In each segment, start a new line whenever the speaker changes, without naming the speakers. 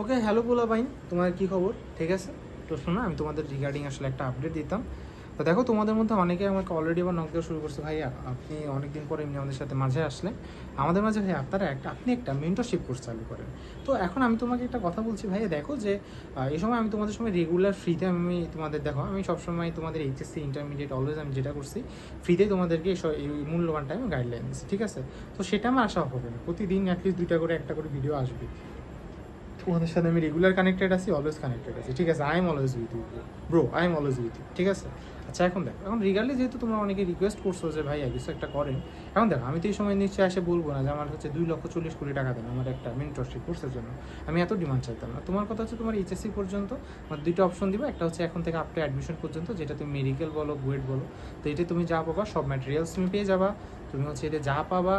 Okay hello পোলা বাইন তোমার কি খবর? ঠিক আছে? তো শোনো, আমি তোমাদের রিগার্ডিং আসলে একটা আপডেট দিতাম। তো দেখো, তোমাদের মধ্যে অনেকে আমাকে অলরেডি আবার নক দেওয়া শুরু করছে। ভাইয়া আপনি অনেকদিন পরে এমনি আমাদের সাথে মাঝে আসলে। আমাদের মাঝে ভাই, আপনারা একটা, আপনি একটা মেন্টরশিপ কোর্স চালু করেন। তো এখন আমি তোমাকে একটা কথা বলছি ভাইয়া দেখো যে এই সময় আমি তোমাদের সময় রেগুলার ফ্রিতে আমি তোমাদের, দেখো, আমি সবসময় তোমাদের এইচএসসি ইন্টারমিডিয়েট অলওয়েজ আমি যেটা করছি ফ্রিতে তোমাদেরকে এই মূল্যবান টাইমে গাইডলাইন দিচ্ছি, ঠিক আছে? তো সেটা আমার আশা হবে না। প্রতিদিন অ্যাটলিস্ট দুইটা করে, একটা করে ভিডিও আসবে। তোমাদের সাথে আমি রেগুলার কানেক্টেড আছি অলওয়েজ কানেক্টেড আছি। ঠিক আছে I am always with you bro I am always with you ঠিক আছে? আচ্ছা এখন দেখো, এখন রিগার্ডলি যেহেতু তোমরা অনেকে রিকোয়েস্ট করছ যে, ভাই, কিছু একটা করেন। এখন দেখো, আমি তো এই সময় নিশ্চয়ই এসে বলব না যে, আমার হচ্ছে দুই লক্ষ চল্লিশ কোটি টাকা দেন আমার একটা মেন্টরশিপ কোর্সের জন্য। আমি এত ডিমান্ড চাইতাম না। তোমার কথা হচ্ছে তোমার এইচএসসি পর্যন্ত আমার দুইটা অপশন দিবা, একটা হচ্ছে এখন থেকে আপ টু অ্যাডমিশন পর্যন্ত, যেটা তুমি মেডিকেল বলো বুয়েট বলো, তো এটা তুমি যা পাবা, সব ম্যাটেরিয়ালস তুমি পেয়ে যাবা। তুমি হচ্ছে এটা যা পাবা,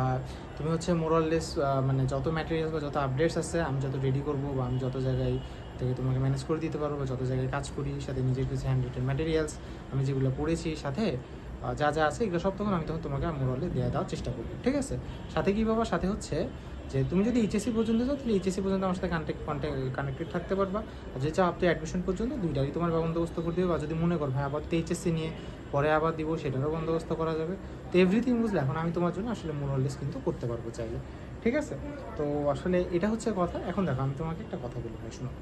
আর তুমি হচ্ছে মোরাললেস মানে যত ম্যাটেরিয়ালস বা যত আপডেটস আছে, আমি যত রেডি করব বা আমি যত জায়গায় থেকে তোমাকে ম্যানেজ করে দিতে পারব বা যত জায়গায় কাজ করি, সাথে নিজের কিছু হ্যান্ড রিটেন ম্যাটেরিয়ালস আমি যেগুলো পড়েছি সাথে যা যা আছে, এগুলো সব তখন আমি তখন তোমাকে মোরালে দেওয়া দেওয়ার চেষ্টা করব, ঠিক আছে? সাথে কী বাবা সাথে হচ্ছে যে তুমি যদি এইচএসসি পর্যন্ত যাও, তাহলে এইচএসসি পর্যন্ত আমার সাথে কন্ট্যাক্ট কানেক্টেড থাকতে পারবা। আর যে চাও আপনি অ্যাডমিশন পর্যন্ত দুইটারই তোমার বন্দোবস্ত করে দেবে। বা যদি মনে কর, ভাই, আবার তো এইচএসসি নিয়ে পরে আবার দিব, সেটারও বন্দোবস্ত করা যাবে। তো এভরিথিং বুঝলে, এখন আমি তোমার জন্য আসলে মোরালেস কিন্তু করতে পারব চাইলে। ঠিক আছে? তো আসলে এটা হচ্ছে কথা। এখন দেখো, আমি তোমাকে একটা কথা বলি, ভাই, শোনো।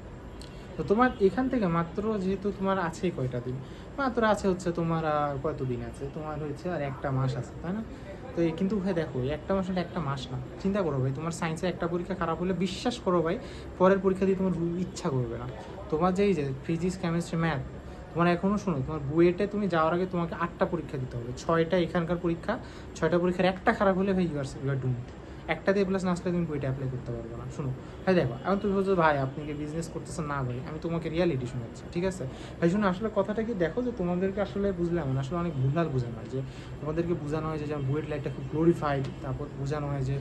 তো তোমার এখান থেকে মাত্র যেহেতু তোমার আছেই কয়টা দিন? মাত্র আছে হচ্ছে তোমার কত দিন আছে? তোমার হয়েছে আর একটা মাস আছে, তাই না? তো কিন্তু ভাই দেখো একটা মাস একটা মাস না। চিন্তা করো ভাই, তোমার সায়েন্সে একটা পরীক্ষা খারাপ হলে বিশ্বাস করো ভাই, পরের পরীক্ষা দিয়ে তোমার ইচ্ছা করবে না। তোমার যেই যে ফিজিক্স কেমিস্ট্রি ম্যাথ তোমার এখনও শোনো, তোমার বুয়েটে তুমি যাওয়ার আগে তোমাকে আটটা পরীক্ষা দিতে হবে। ছয়টা এখানকার পরীক্ষা, ছয়টা পরীক্ষার একটা খারাপ হলে ভাই ইউ আর ইউ আর ডুম একটা দিয়ে প্লাস না আসলে তুমি বইটা অ্যাপ্লাই করতে পারবে না। শুনো, ভাই দেখো, এখন তুমি বলছো, ভাই, আপনি কি বিজনেস করতেছেন? না ভাই, আমি তোমাকে রিয়ালিটি শোনাচ্ছি, ঠিক আছে? ভাই, শুনো, আসলে কথাটা কি, দেখো যে তোমাদেরকে আসলে বুঝলাম না আসলে অনেক ভুলভাল বোঝানো হয় যে তোমাদেরকে বোঝানো হয় যে যেমন বুয়েট লাইফটা খুব গ্লোরিফাইড তারপর বোঝানো হয় যে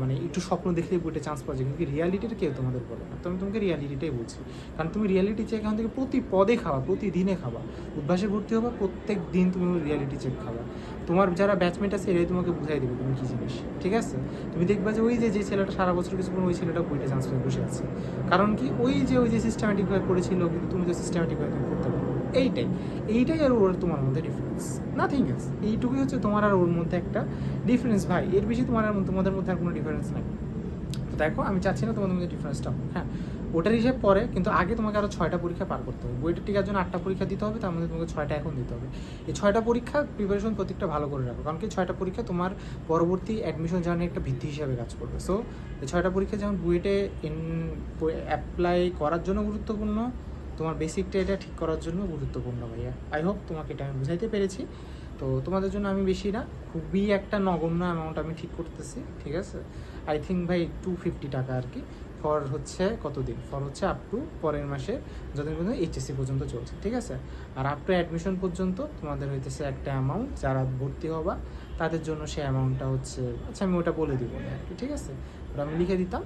মানে একটু স্বপ্ন দেখলেই বুয়েটে চান্স পাওয়া যায়, কিন্তু রিয়ালিটিটা কেউ তোমাদের বলে না। তো আমি তোমাকে রিয়ালিটিটাই বলছি। কারণ তুমি রিয়ালিটি চেক এখান থেকে প্রতি পদে খাওয়া প্রতিদিনে খাওয়া উদ্ভাসে ভর্তি হবা, প্রত্যেক দিন তুমি রিয়ালিটি চেক খাওয়া তোমার যারা ব্যাচমেট আছে, এরাই তোমাকে বুঝাই দেবে তুমি কী জিনিস। ঠিক আছে? তুমি দেখবা যে ওই যে যে ছেলেটা সারা বছর কিছু ওই ছেলেটা বইটা চান্স পেয়ে বসে আছে। কারণ কি, ওই যে ওই যে সিস্টেমেটিকভাবে পড়েছিল কিন্তু তুমি যে সিস্টেমেটিকভাবে তুমি করতে পারো এইটাই। এইটাই আর ওর তোমার মধ্যে ডিফারেন্স নাথিং এলস এইটুকুই হচ্ছে তোমার আর ওর মধ্যে একটা ডিফারেন্স ভাই, এর বেশি তোমার আর তোমাদের মধ্যে আর কোনো ডিফারেন্স নাই। দেখো, আমি চাচ্ছি না তোমাদের মধ্যে ডিফারেন্সটা হ্যাঁ ওটার হিসেব পরে, কিন্তু আগে তোমাকে আরও ছয়টা পরীক্ষা পার করতে হবে। বইটা টিকার জন্য আটটা পরীক্ষা দিতে হবে, তার মধ্যে তোমাকে ছয়টা এখন দিতে হবে। এই ছয়টা পরীক্ষা প্রিপারেশন প্রত্যেকটা ভালো করে রাখো, কারণ কি ছয়টা পরীক্ষা তোমার পরবর্তী অ্যাডমিশন জার্নি একটা ভিত্তি হিসাবে কাজ করবে। সো এই ছয়টা পরীক্ষা যেমন বুয়েটে অ্যাপ্লাই করার জন্য গুরুত্বপূর্ণ, তোমার বেসিকটা এটা ঠিক করার জন্য গুরুত্বপূর্ণ ভাইয়া। আই হোপ তোমাকে এটা আমি বুঝাইতে পেরেছি। তো তোমাদের জন্য আমি বেশি না, খুবই একটা নগণ্য অ্যামাউন্ট আমি ঠিক করতেছি, ঠিক আছে? আই থিঙ্ক ভাই টু ফিফটি টাকা আর কি। ফর হচ্ছে কতদিন? ফর হচ্ছে আপ টু পরের মাসে যতদিন পর্যন্ত এইচএসসি পর্যন্ত চলছে, ঠিক আছে? আর আপ টু অ্যাডমিশন পর্যন্ত তোমাদের হইতেছে একটা অ্যামাউন্ট যারা ভর্তি হবা তাদের জন্য সেই অ্যামাউন্টটা হচ্ছে আচ্ছা আমি ওটা বলে দিব না ঠিক আছে? ওটা আমি লিখে দিতাম।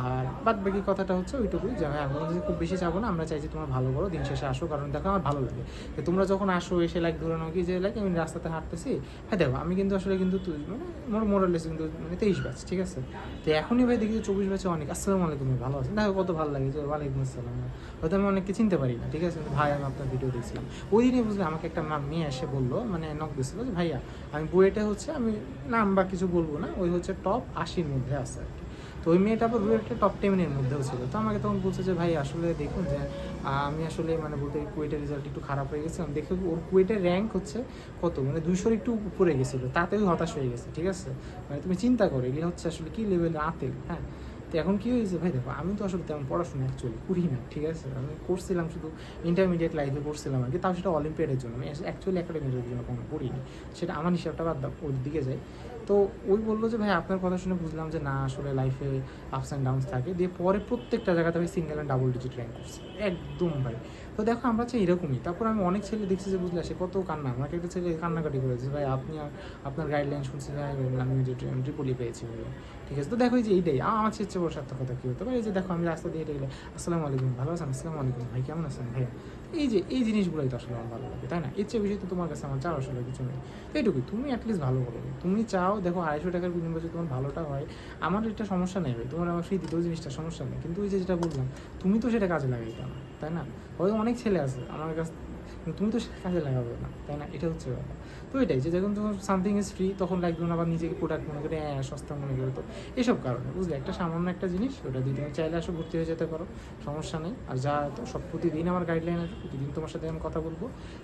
আর বাদ বাকি কথাটা হচ্ছে ওইটুকুই, যে হ্যাঁ আমরা যদি খুব বেশি চাবো না, আমরা চাইছি তোমার ভালো করো, দিন শেষে আসো, কারণ দেখো আমার ভালো লাগে। তো তোমরা যখন আসো, এসে লাইক ধরে নাও কি, যে লাইক আমি রাস্তাতে হাঁটতেছি হ্যাঁ দেখো, আমি কিন্তু আসলে কিন্তু মানে মোর মোরালেস কিন্তু মানে তেইশ ব্যাচ ঠিক আছে? তো এখনই ভাই দেখি চব্বিশ ব্যাচে অনেক, আসসালামু আলাইকুম ভালো আছেন? দেখো কত ভালো লাগে, যে ওয়ালাইকুম আসসালাম। হয়তো আমি অনেককে চিনতে পারি না, ঠিক আছে? ভাই আমি আপনার ভিডিও দেখছিলাম। ওই দিনে বুঝলে আমাকে একটা মেয়ে এসে বলল মানে নক দিছিল যে, ভাইয়া, আমি বইয়েটা হচ্ছে, আমি নাম বা কিছু বলব না, ওই হচ্ছে টপ আশির মধ্যে আছে আর কি। তো ওই মেয়েটা আবার রুয়েটের টপ টেনের মধ্যেও ছিল। তো আমাকে তখন বলছে যে, ভাই, আসলে দেখুন যে আমি আসলে মানে বলতে কুয়েটের রেজাল্ট একটু খারাপ হয়ে গেছে। আমি দেখে ওর কুয়েটের র্যাঙ্ক হচ্ছে কত? মানে দুইশোর একটু উপরে গেছিল। তাতেও হতাশ হয়ে গেছে, ঠিক আছে? মানে তুমি চিন্তা করো, এগুলো হচ্ছে আসলে কি লেভেলে আতেল হ্যাঁ? তো এখন কি হয়েছে? ভাই দেখো, আমি তো আসলে তেমন পড়াশোনা অ্যাকচুয়ালি করি না, ঠিক আছে? আমি করছিলাম শুধু ইন্টারমিডিয়েট লাইফে করছিলাম আর কি। তাও সেটা অলিম্পিয়াডের জন্য, আমি অ্যাকচুয়ালি একাডেমির জন্য কোনো পড়িনি। সেটা আমার হিসাবটা বাদ দাও, ওর দিকে যাই। তো ওই বলল যে, ভাই, আপনার কথা শুনে বুঝলাম যে, না, আসলে লাইফে আপস অ্যান্ড ডাউনস থাকে। দিয়ে পরে প্রত্যেকটা জায়গাতে আমি single and double digit rank করছি। একদম ভাই। তো দেখো, আমরা চাই এরকমই। তারপর আমি অনেক ছেলে দেখছি যে, বুঝলে, সে কত কান্না। আমাকে একটা ছেলে কান্নাকাটি করেছে, ভাই, আপনি আপনার গাইডলাইন শুনছি, ভাই, আমি ট্রিপলি পেয়েছি ভাই ঠিক আছে? তো দেখো, এই যে, এইটাই। আমার চেয়ে বড় সার্থকতা কী হতো ভাই এই যে, দেখো, আমি রাস্তা দিয়ে হেঁটে গেলে আসসালামু আলাইকুম। ভালো আছেন? আসসালামু আলাইকুম। ভাই, কেমন আছেন? ভাই এই যে, এই জিনিসগুলোই তো আসলে আমার ভালো লাগে, তাই না? এর চেয়ে বেশি তো তোমার কাছে আমার চাও আসলে কিছু নেই। এইটুকুই তুমি অ্যাটলিস্ট ভালো করো তুমি চাও, দেখো আড়াইশো টাকার বিনিময়ে যদি তোমার ভালোটা হয়, আমার এটা সমস্যা নেই তোমার আমার সেই দ্বিতীয় জিনিসটা সমস্যা নেই। কিন্তু ওই যে যেটা বললাম, তুমি তো সেটা কাজে লাগাইতে না তাই না? হয়তো অনেক ছেলে আছে, আমার কাছে তুমি তো সেটা কাজে লাগাবে না, তাই না? এটা হচ্ছে ব্যাপার। তো এটাই যে যখন তোমার সামথিং ইজ ফ্রি তখন লাগবে না আবার নিজেকে প্রোডাক্ট মনে করে হ্যাঁ সস্তা মনে করে। তো এসব কারণে, বুঝলে? একটা সামান্য একটা জিনিস, ওটা দিয়ে তুমি চাইলে আসো ভর্তি হয়ে যেতে পারো, সমস্যা নেই। আর যা তো সব প্রতিদিন আমার গাইডলাইন আছে, প্রতিদিন তোমার সাথে আমি কথা বলব।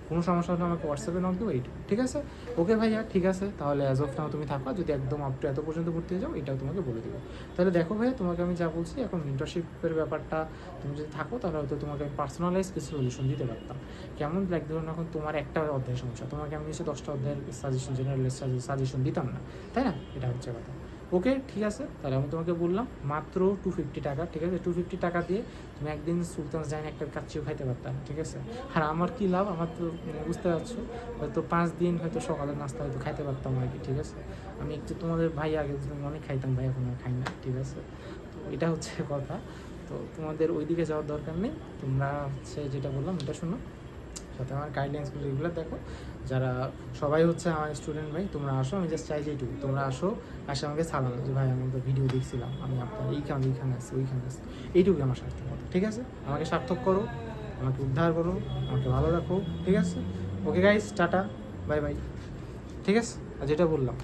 কোনো সমস্যা হলে আমাকে হোয়াটসঅ্যাপে নক দেবো এইটু। ঠিক আছে? ওকে ভাইয়া, ঠিক আছে। তাহলে অ্যাজ অফ নাও তুমি থাকো যদি একদম আপ টু এত পর্যন্ত ভর্তি হয়ে যাও, এটাও তোমাকে বলে দেবো। তাহলে দেখো ভাইয়া, তোমাকে আমি যা বলছি, এখন মেন্টরশিপের ব্যাপারটা, তুমি যদি থাকো, তাহলে হয়তো তোমাকে আমি পার্সোনালাইজ কিছু সলিউশন দিতে পারতাম। কেমন লাইক ধরুন এখন তোমার একটা অধ্যায় সমস্যা। তোমাকে আমি এসে দশটা অধ্যায়ের সাজেশন জেনারেল সাজেশন দিতাম না। তাই না? এটা হচ্ছে কথা। ওকে ঠিক আছে? তাহলে আমি তোমাকে বললাম, মাত্র টু ফিফটি টাকা, ঠিক আছে? টু ফিফটি টাকা দিয়ে তুমি একদিন সুলতান জাইন একটা কাচ্চিও খাইতে পারতাম ঠিক আছে? আর আমার কী লাভ? আমার তো মানে বুঝতে পারছ? হয়তো পাঁচ দিন হয়তো সকালের নাস্তা হয়তো খাইতে পারতাম আর কি, ঠিক আছে? আমি একটু তোমাদের ভাই আগে অনেক খাইতাম, ভাই এখন খাই না, ঠিক আছে? তো এটা হচ্ছে কথা। তো তোমাদের ওইদিকে যাওয়ার দরকার নেই। তোমরা হচ্ছে যেটা বললাম এটা শোনো। সাথে আমার গাইডলাইন্সগুলো এগুলো দেখো। যারা, সবাই হচ্ছে আমার স্টুডেন্ট ভাই, তোমরা আসো, আমি জাস্ট চাই যে এইটুকু। তোমরা আসো, আসে আমাকে সালাম যে, ভাই, আমি তো ভিডিও দেখছিলাম, আমি আপনার এইখানে এইখানে আসছি, ওইখানে আসছি। এইটুকুই আমার সার্থকতা ঠিক আছে? আমাকে সার্থক করো, আমাকে উদ্ধার করো, আমাকে ভালো রাখো, ঠিক আছে? Okay guys tata bye bye ঠিক আছে? আর যেটা বললাম